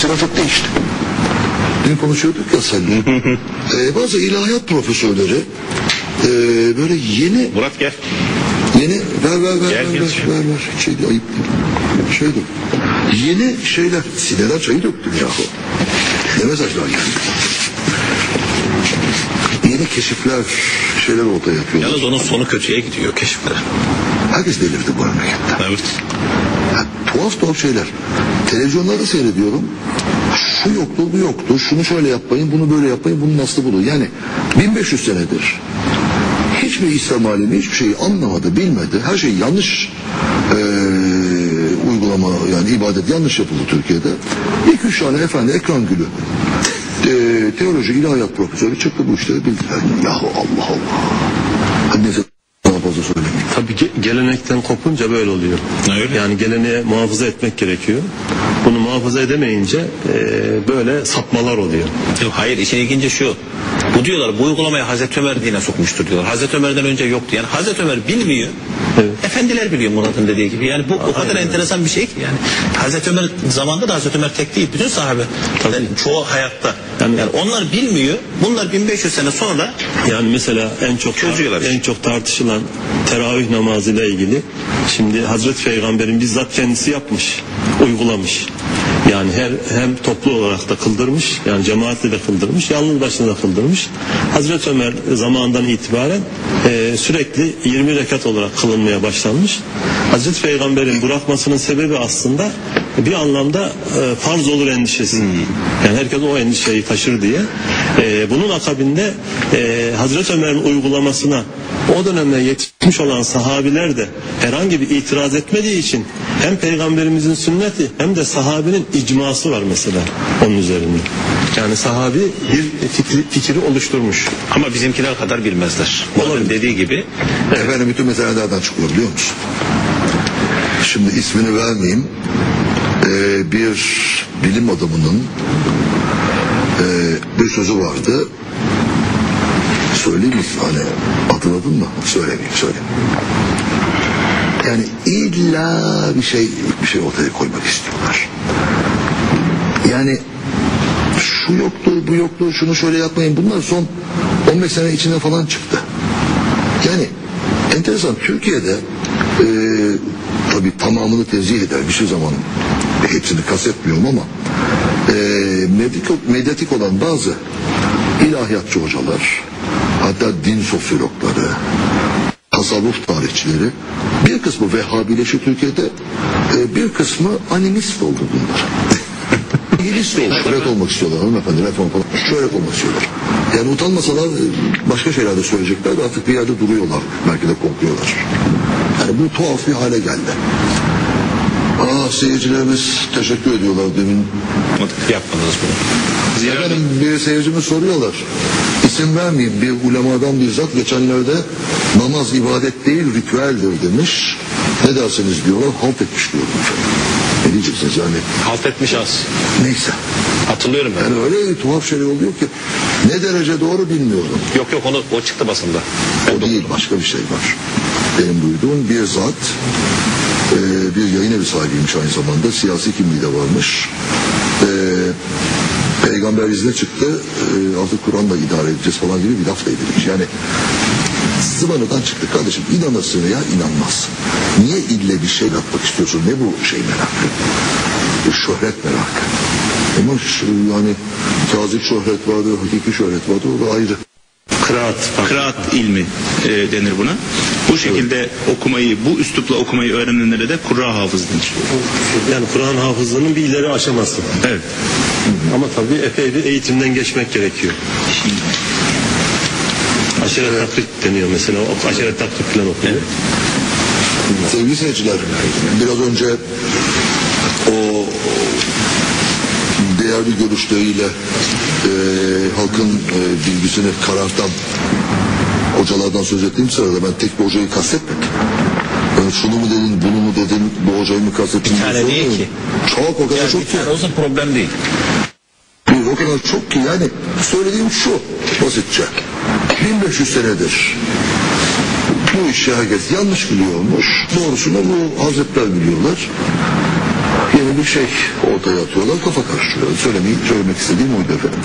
Sıra çok değişti. Dün konuşuyorduk ya seninle. ee, bazı ilahiyat profesörleri e, böyle yeni Murat gel. Yeni ver ver ver Gel, ver, gel, ver, gel. ver ver şey ayıp değil. Şey değil. Yeni şeyler sineden çayı döktüm yahu. Ne mesajlar geldi. Yeni keşifler şeyler ortaya atıyorlar. Yalnız onun sonu kötüye gidiyor keşiflere. Herkes delirdi bu memlekette. Evet. Ha, tuhaf tuhaf şeyler. Televizyonlarda seyrediyorum. Şu yoktu, bu yoktu. Şunu şöyle yapmayın, bunu böyle yapmayın. Bunun aslı budur. Yani 1500 senedir hiçbir İslam alemi hiçbir şeyi anlamadı, bilmedi. Her şey yanlış eee, uygulama yani ibadet yanlış yapıldı Türkiye'de. İki üç tane efendi ekran gülü. Eee, teoloji, ilahiyat profesörü çıktı bu işleri bildiler. Yahu Allah Allah. Hadi neyse daha fazla söylemeyeyim. Tabii ge- gelenekten kopunca böyle oluyor. Öyle. Yani geleneği muhafaza etmek gerekiyor. Bunu muhafaza edemeyince e, böyle sapmalar oluyor. Yok, hayır işin ilginci şu. Bu diyorlar bu uygulamayı Hazreti Ömer dine sokmuştur diyorlar. Hazreti Ömer'den önce yoktu. Yani Hazreti Ömer bilmiyor. Evet. Efendiler biliyor Murat'ın dediği gibi. Yani bu o kadar enteresan bir şey ki yani. Hazreti Ömer zamanında da Hazreti Ömer tek değil. Bütün sahabe. Yani çoğu hayatta. Yani, Yani- onlar bilmiyor. Bunlar 1500 sene sonra Yani mesela en çok Çözüyorlar en çok tartışılan teravih namazıyla ilgili şimdi Hazreti Peygamber'in bizzat kendisi yapmış, uygulamış. Yani her hem toplu olarak da kıldırmış, yani cemaatle de kıldırmış, yalnız başına da kıldırmış. Hazreti Ömer zamandan itibaren e, sürekli 20 rekat olarak kılınmaya başlanmış. Hazreti Peygamber'in bırakmasının sebebi aslında bir anlamda e, farz olur endişesi. Yani herkes o endişeyi taşır diye. E, bunun akabinde e, Hazreti Ömer'in uygulamasına o dönemde yetişmiş olan sahabiler de herhangi bir itiraz etmediği için hem peygamberimizin sünneti hem de sahabinin icması var mesela onun üzerinde. Yani sahabi bir fikri, fikri oluşturmuş. ama bizimkiler kadar bilmezler. Murat'ın dediği gibi Efendim bütün mesele nereden çıkıyor biliyor musun? Şimdi ismini vermeyeyim. Ee, bir bilim adamının e, bir sözü vardı. Söyleyeyim mi? Hani hatırladın mı? Söylemeyeyim, söyleyeyim. Yani illa bir şey bir şey ortaya koymak istiyorlar. Yani şu yoktu, bu yoktu, şunu şöyle yapmayın. Bunlar son 15 sene içinde falan çıktı. Yani enteresan Türkiye'de e, tabii tamamını tezih eder bir şey zaman hepsini kastetmiyorum ama e, medyatik, medyatik olan bazı ilahiyatçı hocalar hatta din sosyologları tasavvuf tarihçileri bir kısmı Vehhabileşi Türkiye'de e, bir kısmı animist oldu bunlar. İngiliz oldu. Şöhret olmak istiyorlar hanımefendi reform falan. Şöhret olmak istiyorlar. Yani utanmasalar e, başka şeyler de söyleyecekler de artık bir yerde duruyorlar. Belki de korkuyorlar. Bu tuhaf bir hale geldi. Aa seyircilerimiz teşekkür ediyorlar demin. yapmadınız bunu. Efendim bir seyircimiz soruyorlar. İsim vermeyeyim bir ulemadan bizzat geçenlerde namaz ibadet değil ritüeldir demiş. Ne dersiniz diyorlar halt etmiş diyorum efendim. Ne diyeceksiniz yani Halt etmiş az. neyse. Hatırlıyorum ben. Yani öyle tuhaf şeyler oluyor ki ne derece doğru bilmiyorum. Yok yok onu o çıktı basında. Ben O de değil başka bir şey var. Benim duyduğum bir zat e, bir yayın evi sahibiymiş aynı zamanda siyasi kimliği de varmış. E, peygamber izne çıktı e, artık Kur'an'la idare edeceğiz falan gibi bir laf da edilmiş. Yani zıvanadan çıktı kardeşim inanırsın ya inanmazsın. Niye ille bir şey yapmak istiyorsun ne bu şey merakı? E, şöhret merakı. Ama şu, yani cazip şöhret vardı, hakiki şöhret vardı o da ayrı. Kıraat. Kıraat ilmi e, denir buna. Bu şekilde okumayı, bu üslupla okumayı öğrenenlere de Kurra hafız denir. Yani Kur'an hafızlığının bir ileri aşaması. Evet. Ama tabii epey bir eğitimden geçmek gerekiyor. Aşiret taklit deniyor mesela. O aşiret taklit falan okuyor. Sevgili seyirciler, biraz önce o değerli görüşleriyle e, halkın e, bilgisini karartan hocalardan söz ettiğim sırada ben tek bir hocayı kastetmedim. Ben şunu mu dedin, bunu mu dedin, bu hocayı mı kastettin? Bir tane değil ki. Çok, o kadar Yani çok bir ki. tane olsa problem değil. O kadar çok ki yani söylediğim şu basitçe. 1500 senedir bu işi herkes yanlış biliyormuş. Doğrusunu bu hazretler biliyorlar. yeni bir şey ortaya atıyorlar, kafa karıştırıyorlar. Söylemeyi, söylemek istediğim oydu efendim.